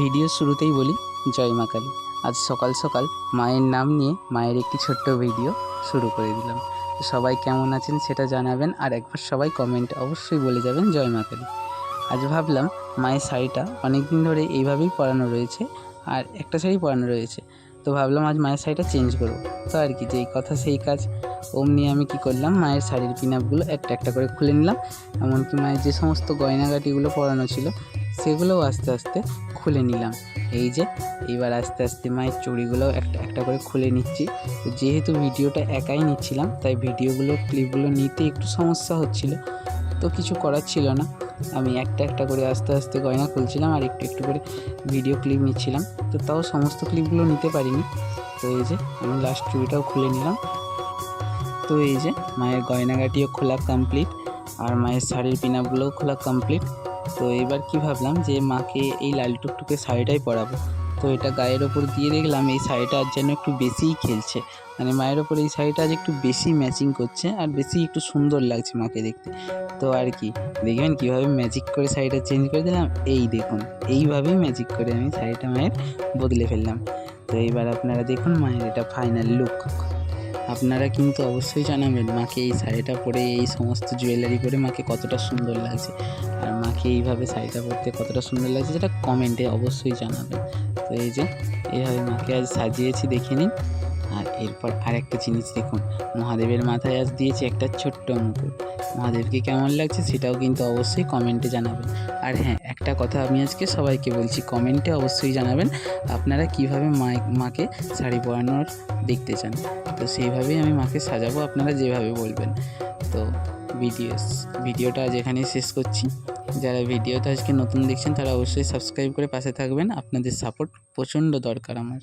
Video শুরুতেই বলি, জয় মা কালী। আজ সকাল সকাল মায়ের নাম নিয়ে মায়ের একটি ছোট্ট ভিডিও শুরু করে দিলাম। সবাই কেমন আছেন সেটা জানাবেন আর একবার সবাই কমেন্ট অবশ্যই বলে যাবেন, জয় মা কালী। আজ ভাবলাম মায়ের শাড়িটা অনেক দিন ধরে এইভাবেই পরানো রয়েছে আর একটা শাড়ি পরানো রয়েছে। তো ভাবলাম আজ মায়ের শাড়িটা চেঞ্জ করব। তো আর কি, যেই কথা সেই কাজ। অমনি আমি কি করলাম, মায়ের শাড়ির পিনাপগুলো একটা একটা করে খুলে নিলাম। এমনকি মায়ের যে সমস্ত গয়নাগাটিগুলো পরানো ছিল সেগুলোও আস্তে আস্তে খুলে নিলাম। এই যে এইবার আস্তে আস্তে মায়ের চুড়িগুলোও একটা একটা করে খুলে নিচ্ছি। যেহেতু ভিডিওটা একাই নিচ্ছিলাম, তাই ভিডিওগুলো, ক্লিপগুলো নিতে একটু সমস্যা হচ্ছিল। তো কিছু করার ছিল না। আমি একটা একটা করে আস্তে আস্তে গয়না খুলছিলাম আর একটু একটু করে ভিডিও ক্লিপ নিচ্ছিলাম। তো তাও সমস্ত ক্লিপগুলো নিতে পারিনি। তো এই যে, আমি লাস্ট চুড়িটাও খুলে নিলাম। তো এই যে, মায়ের গয়নাগাটিও খোলা কমপ্লিট আর মায়ের শাড়ির পিনাপগুলোও খোলা কমপ্লিট তো এবার কি ভাবলাম যে মাকে এই লাল টুকটুকে শাড়িটাই পরাবো। তো এটা গায়ের ওপর দিয়ে দেখলাম এই শাড়িটা আজ যেন একটু বেশিই খেলছে। মানে মায়ের ওপর এই শাড়িটা আজ একটু বেশি ম্যাচিং করছে আর বেশি একটু সুন্দর লাগছে মাকে দেখতে। তো আর কি, দেখবেন কীভাবে ম্যাজিক করে শাড়িটা চেঞ্জ করে দিলাম? এই দেখুন, এইভাবেই ম্যাজিক করে আমি শাড়িটা মায়ের বদলে ফেললাম। তো এইবার আপনারা দেখুন মায়ের এটা ফাইনাল লুক আপনারা কিন্তু অবশ্যই জানাবেন মাকে এই শাড়িটা পরে, এই সমস্ত জুয়েলারি পরে মাকে কতটা সুন্দর লাগছে। আর মাকে এইভাবে শাড়িটা পরতে কতটা সুন্দর লাগছে সেটা কমেন্টে অবশ্যই জানাবেন। তো এই যে, এইভাবে মাকে আজ সাজিয়েছি, দেখে নিন। আর এরপর আরেকটা জিনিস দেখুন। মহাদেবের মাথায় আজ দিয়েছি একটা ছোট্ট মুকুট। মহাদেবকে কেমন লাগছে সেটাও কিন্তু অবশ্যই কমেন্টে জানাবেন। আর হ্যাঁ একটা কথা আমি আজকে সবাইকে বলছি, কমেন্টে অবশ্যই জানাবেন আপনারা কীভাবে মায়, মাকে শাড়ি পরানোর দেখতে চান। তো সেইভাবেই আমি মাকে সাজাবো, আপনারা যেভাবে বলবেন। তো ভিডিও ভিডিওটা আজ এখানেই শেষ করছি। যারা ভিডিওটা আজকে নতুন দেখছেন তারা অবশ্যই সাবস্ক্রাইব করে পাশে থাকবেন। আপনাদের সাপোর্ট প্রচণ্ড দরকার আমার।